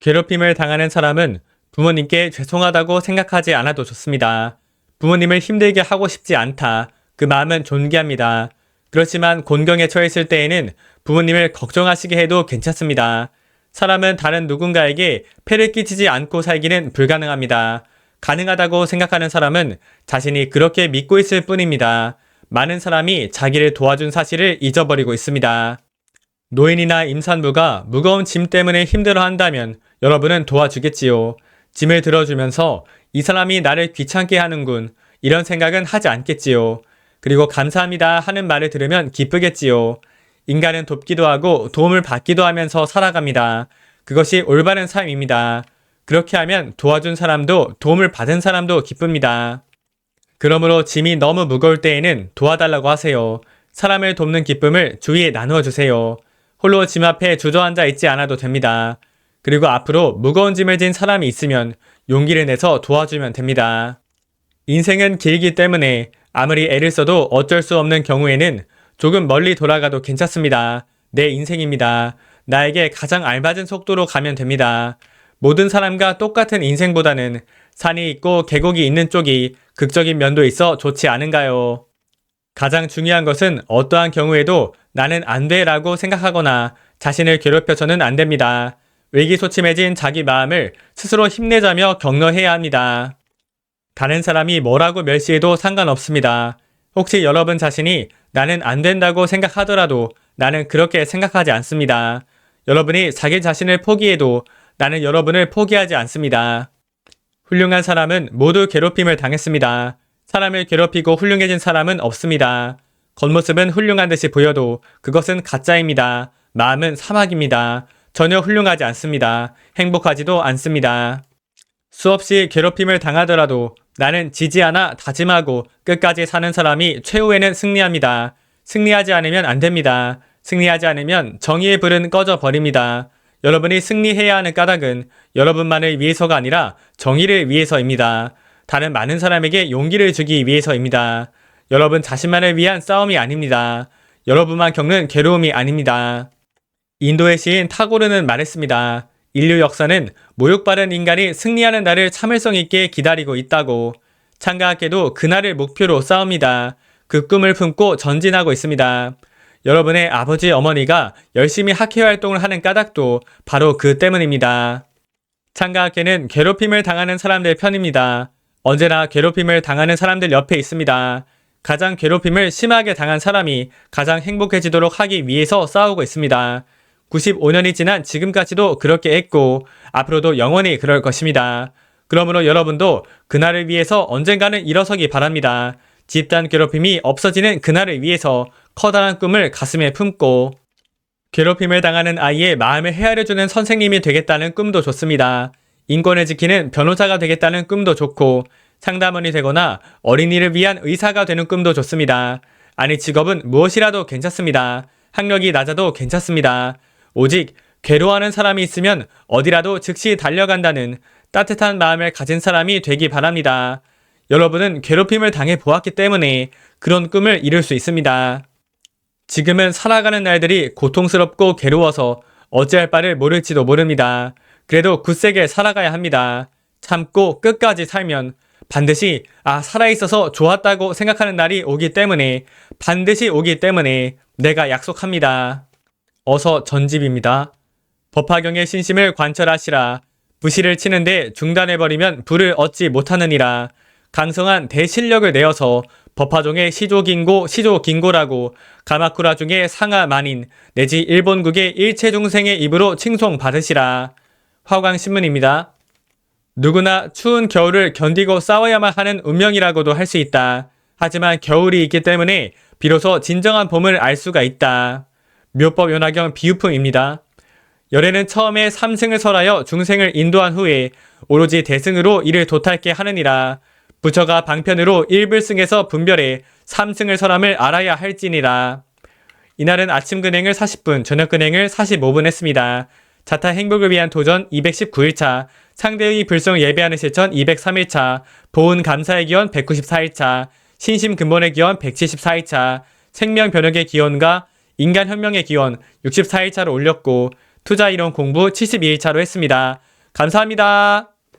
괴롭힘을 당하는 사람은 부모님께 죄송하다고 생각하지 않아도 좋습니다. 부모님을 힘들게 하고 싶지 않다. 그 마음은 존귀합니다. 그렇지만 곤경에 처했을 때에는 부모님을 걱정하시게 해도 괜찮습니다. 사람은 다른 누군가에게 폐를 끼치지 않고 살기는 불가능합니다. 가능하다고 생각하는 사람은 자신이 그렇게 믿고 있을 뿐입니다. 많은 사람이 자기를 도와준 사실을 잊어버리고 있습니다. 노인이나 임산부가 무거운 짐 때문에 힘들어 한다면 여러분은 도와주겠지요. 짐을 들어주면서 이 사람이 나를 귀찮게 하는군. 이런 생각은 하지 않겠지요. 그리고 감사합니다 하는 말을 들으면 기쁘겠지요. 인간은 돕기도 하고 도움을 받기도 하면서 살아갑니다. 그것이 올바른 삶입니다. 그렇게 하면 도와준 사람도 도움을 받은 사람도 기쁩니다. 그러므로 짐이 너무 무거울 때에는 도와달라고 하세요. 사람을 돕는 기쁨을 주위에 나누어 주세요. 홀로 짐 앞에 주저앉아 있지 않아도 됩니다. 그리고 앞으로 무거운 짐을 진 사람이 있으면 용기를 내서 도와주면 됩니다. 인생은 길기 때문에 아무리 애를 써도 어쩔 수 없는 경우에는 조금 멀리 돌아가도 괜찮습니다. 내 인생입니다. 나에게 가장 알맞은 속도로 가면 됩니다. 모든 사람과 똑같은 인생보다는 산이 있고 계곡이 있는 쪽이 극적인 면도 있어 좋지 않은가요? 가장 중요한 것은 어떠한 경우에도 나는 안 돼 라고 생각하거나 자신을 괴롭혀서는 안 됩니다. 의기소침해진 자기 마음을 스스로 힘내자며 격려해야 합니다. 다른 사람이 뭐라고 멸시해도 상관없습니다. 혹시 여러분 자신이 나는 안 된다고 생각하더라도 나는 그렇게 생각하지 않습니다. 여러분이 자기 자신을 포기해도 나는 여러분을 포기하지 않습니다. 훌륭한 사람은 모두 괴롭힘을 당했습니다. 사람을 괴롭히고 훌륭해진 사람은 없습니다. 겉모습은 훌륭한 듯이 보여도 그것은 가짜입니다. 마음은 사막입니다. 전혀 훌륭하지 않습니다. 행복하지도 않습니다. 수없이 괴롭힘을 당하더라도 나는 지지 않아 다짐하고 끝까지 사는 사람이 최후에는 승리합니다. 승리하지 않으면 안 됩니다. 승리하지 않으면 정의의 불은 꺼져 버립니다. 여러분이 승리해야 하는 까닭은 여러분만을 위해서가 아니라 정의를 위해서입니다. 다른 많은 사람에게 용기를 주기 위해서입니다. 여러분 자신만을 위한 싸움이 아닙니다. 여러분만 겪는 괴로움이 아닙니다. 인도의 시인 타고르는 말했습니다. 인류 역사는 모욕받은 인간이 승리하는 날을 참을성 있게 기다리고 있다고. 창가학계도 그날을 목표로 싸웁니다. 그 꿈을 품고 전진하고 있습니다. 여러분의 아버지 어머니가 열심히 학회 활동을 하는 까닭도 바로 그 때문입니다. 창가학계는 괴롭힘을 당하는 사람들 편입니다. 언제나 괴롭힘을 당하는 사람들 옆에 있습니다. 가장 괴롭힘을 심하게 당한 사람이 가장 행복해지도록 하기 위해서 싸우고 있습니다. 95년이 지난 지금까지도 그렇게 했고 앞으로도 영원히 그럴 것입니다. 그러므로 여러분도 그날을 위해서 언젠가는 일어서기 바랍니다. 집단 괴롭힘이 없어지는 그날을 위해서 커다란 꿈을 가슴에 품고 괴롭힘을 당하는 아이의 마음을 헤아려주는 선생님이 되겠다는 꿈도 좋습니다. 인권을 지키는 변호사가 되겠다는 꿈도 좋고 상담원이 되거나 어린이를 위한 의사가 되는 꿈도 좋습니다. 아니 직업은 무엇이라도 괜찮습니다. 학력이 낮아도 괜찮습니다. 오직 괴로워하는 사람이 있으면 어디라도 즉시 달려간다는 따뜻한 마음을 가진 사람이 되기 바랍니다. 여러분은 괴롭힘을 당해 보았기 때문에 그런 꿈을 이룰 수 있습니다. 지금은 살아가는 날들이 고통스럽고 괴로워서 어찌할 바를 모를지도 모릅니다. 그래도 굳세게 살아가야 합니다. 참고 끝까지 살면 반드시 아 살아있어서 좋았다고 생각하는 날이 오기 때문에 반드시 오기 때문에 내가 약속합니다. 어서 전집입니다. 법화경의 신심을 관철하시라. 부시를 치는데 중단해버리면 불을 얻지 못하느니라. 강성한 대실력을 내어서 법화종의 시조긴고 시조긴고라고 가마쿠라 중의 상하 만인 내지 일본국의 일체중생의 입으로 칭송받으시라. 화광신문입니다. 누구나 추운 겨울을 견디고 싸워야만 하는 운명이라고도 할 수 있다. 하지만 겨울이 있기 때문에 비로소 진정한 봄을 알 수가 있다. 묘법 연화경 비유품입니다. 열애는 처음에 삼승을 설하여 중생을 인도한 후에 오로지 대승으로 이를 도탈케 하느니라. 부처가 방편으로 일불승에서 분별해 삼승을 설함을 알아야 할지니라. 이날은 아침 근행을 40분, 저녁 근행을 45분 했습니다. 자타 행복을 위한 도전 219일차, 상대의 불성 예배하는 실천 203일차, 보훈 감사의 기원 194일차, 신심 근본의 기원 174일차, 생명 변혁의 기원과 인간 혁명의 기원 64일차로 올렸고 투자 이론 공부 72일차로 했습니다. 감사합니다.